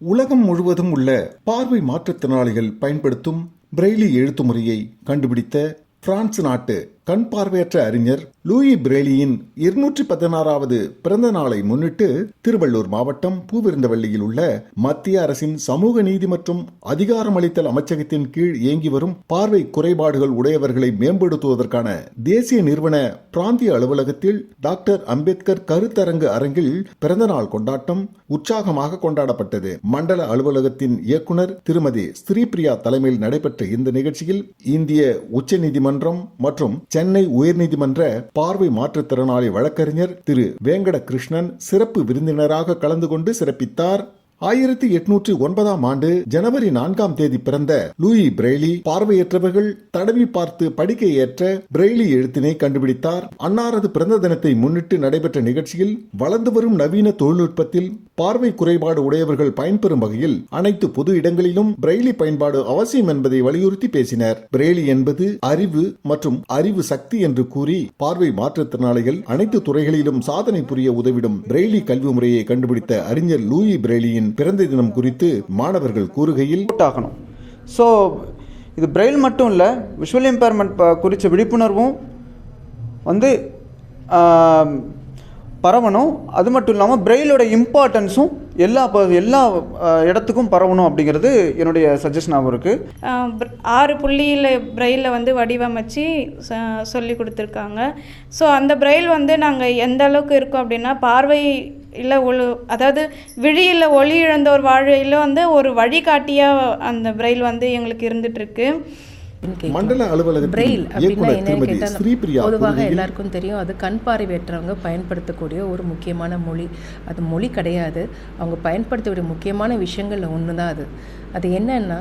உலகம் முழுவதும் உள்ள பார்வை மாற்றுத்திறனாளிகள் பயன்படுத்தும் பிரெய்லி எழுத்து முறையை கண்டுபிடித்த பிரான்ஸ் நாட்டு கண் பார்வையற்ற அறிஞர் லூயி பிரேலியின் இருநூற்றி பதினாறாவது பிறந்த நாளை முன்னிட்டு திருவள்ளூர் மாவட்டம் பூவிருந்தவள்ளியில் உள்ள மத்திய அரசின் சமூக நீதி மற்றும் அதிகாரமளித்தல் அமைச்சகத்தின் கீழ் இயங்கி வரும் பார்வை குறைபாடுகள் உடையவர்களை மேம்படுத்துவதற்கான தேசிய நிறுவன பிராந்திய அலுவலகத்தில் டாக்டர் அம்பேத்கர் கருத்தரங்கு அரங்கில் பிறந்தநாள் கொண்டாட்டம் உற்சாகமாக கொண்டாடப்பட்டது. மண்டல அலுவலகத்தின் இயக்குனர் திருமதி ஸ்ரீபிரியா தலைமையில் நடைபெற்ற இந்த நிகழ்ச்சியில் இந்திய உச்சநீதிமன்றம் மற்றும் சென்னை உயர்நீதிமன்ற பார்வை மாற்றுத்திறனாளி வழக்கறிஞர் திரு வேங்கட கிருஷ்ணன் சிறப்பு விருந்தினராக கலந்து கொண்டு சிறப்பித்தார். ஆயிரத்தி எட்நூற்றி ஒன்பதாம் ஆண்டு ஜனவரி நான்காம் தேதி பிறந்த லூயி பிரெய்லி பார்வையற்றவர்கள் தடவி பார்த்து படிக்க ஏற்ற பிரெய்லி எழுத்தினை கண்டுபிடித்தார். அன்னாரது பிறந்த தினத்தை முன்னிட்டு நடைபெற்ற நிகழ்ச்சியில் வளர்ந்து வரும் நவீன தொழில்நுட்பத்தில் பார்வை குறைபாடு உடையவர்கள் பயன்பெறும் வகையில் அனைத்து பொது இடங்களிலும் பிரெய்லி பயன்பாடு அவசியம் என்பதை வலியுறுத்தி பேசினர். பிரெய்லி என்பது அறிவு மற்றும் அறிவு சக்தி என்று கூறி பார்வை மாற்றுத்திறனாளிகள் அனைத்து துறைகளிலும் சாதனை புரிய உதவிடும் பிரெய்லி கல்வி முறையை கண்டுபிடித்த அறிஞர் லூயி பிரெய்லியின் பிறந்த தினம் குறித்து மாணவர்கள் கூறுகையில் ஆகணும் ஸோ இது பிரெயில் மட்டும் இல்லை விஷுவல் இம்பேர்மெண்ட் குறித்த விழிப்புணர்வும் வந்து பரவணும். அது மட்டும் இல்லாமல் பிரெயிலோட இம்பார்ட்டன்ஸும் எல்லா ப- எல்லா இடத்துக்கும் பரவணும் அப்படிங்கிறது என்னுடைய சஜஷனாகவும் இருக்குது ஆறு புள்ளியில் பிரெயிலில் வந்து வடிவமைச்சு சொல்லி கொடுத்துருக்காங்க. ஸோ அந்த பிரெயில் வந்து நாங்கள் எந்த அளவுக்கு இருக்கோம் அப்படின்னா பார்வை இல்லை ஒழு அதாவது விழியில் ஒளி இழந்தோர் வாழ்வையில் வந்து ஒரு வழிகாட்டியாக அந்த பிரெயில் வந்து எங்களுக்கு இருந்துகிட்ருக்கு மண்டல பொதுவாக எல்லாருக்கும் தெரியும் அது கண் பார்வையற்றவங்க பயன்படுத்தக்கூடிய ஒரு முக்கியமான மொழி. அது மொழி கிடையாது. அவங்க பயன்படுத்தக்கூடிய முக்கியமான விஷயங்களில் ஒன்று தான் அது. அது என்னன்னா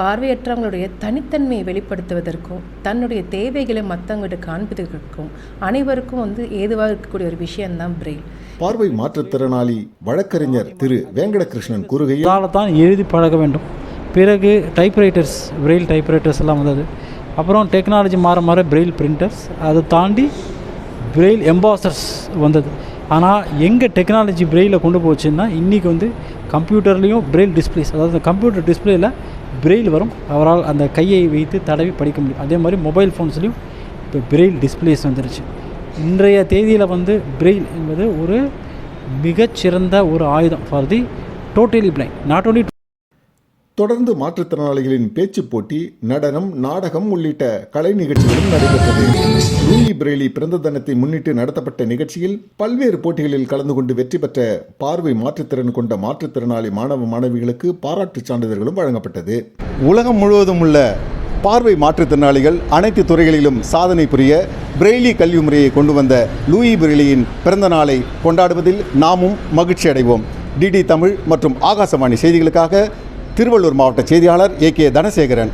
பார்வையற்றவங்களுடைய தனித்தன்மையை வெளிப்படுத்துவதற்கும் தன்னுடைய தேவைகளை மற்றவங்ககிட்ட காண்பிப்பதற்கும் அனைவருக்கும் வந்து ஏதுவாக இருக்கக்கூடிய ஒரு விஷயம்தான் பிரெயில் பார்வை மாற்றுத்திறனாளி வழக்கறிஞர் திரு வேங்கடகிருஷ்ணன் கூறுகையில் தான் எழுதி பழக வேண்டும். பிறகு டைப்ரைட்டர்ஸ் பிரெயில் டைப்ரைட்டர்ஸ் எல்லாம் வந்தது. அப்புறம் டெக்னாலஜி மாற மாற பிரெயில் பிரிண்டர்ஸ் அதை தாண்டி பிரெயில் எம்பாசர்ஸ் வந்தது. ஆனால் எங்கே டெக்னாலஜி பிரெயிலில் கொண்டு போச்சுன்னா இன்றைக்கி வந்து கம்ப்யூட்டர்லேயும் பிரெயில் டிஸ்பிளேஸ் அதாவது கம்ப்யூட்டர் டிஸ்பிளேயில் பிரெயில் வரும். அவரால் அந்த கையை வைத்து தடவி படிக்க முடியும். அதே மாதிரி மொபைல் ஃபோன்ஸ்லேயும் இப்போ பிரெயில் டிஸ்பிளேஸ் வந்துருச்சு. இன்றைய தேதியில் வந்து பிரெயில் என்பது ஒரு மிகச்சிறந்த ஒரு ஆயுதம். For the totally blind not only தொடர்ந்து மாற்றுத்திறனாளிகளின் பேச்சு போட்டி நடனம் நாடகம் உள்ளிட்ட கலை நிகழ்ச்சிகளும் நடைபெற்றது. லூயி பிரேலி பிறந்த தினத்தை முன்னிட்டு நடத்தப்பட்ட நிகழ்ச்சியில் பல்வேறு போட்டிகளில் கலந்து கொண்டு வெற்றி பெற்ற பார்வை மாற்றுத்திறன் கொண்ட மாற்றுத்திறனாளி மாணவ மாணவிகளுக்கு பாராட்டுச் சான்றிதழ்களும் வழங்கப்பட்டது. உலகம் முழுவதும் உள்ள பார்வை மாற்றுத்திறனாளிகள் அனைத்து துறைகளிலும் சாதனை புரிய பிரெய்லி கல்வி முறையை கொண்டு வந்த லூயி பிரெய்லியின் பிறந்த நாளை கொண்டாடுவதில் நாமும் மகிழ்ச்சி அடைவோம் டிடி தமிழ் மற்றும் ஆகாசவாணி செய்திகளுக்காக திருவள்ளூர் மாவட்ட செய்தியாளர் ஏ கே தனசேகரன்.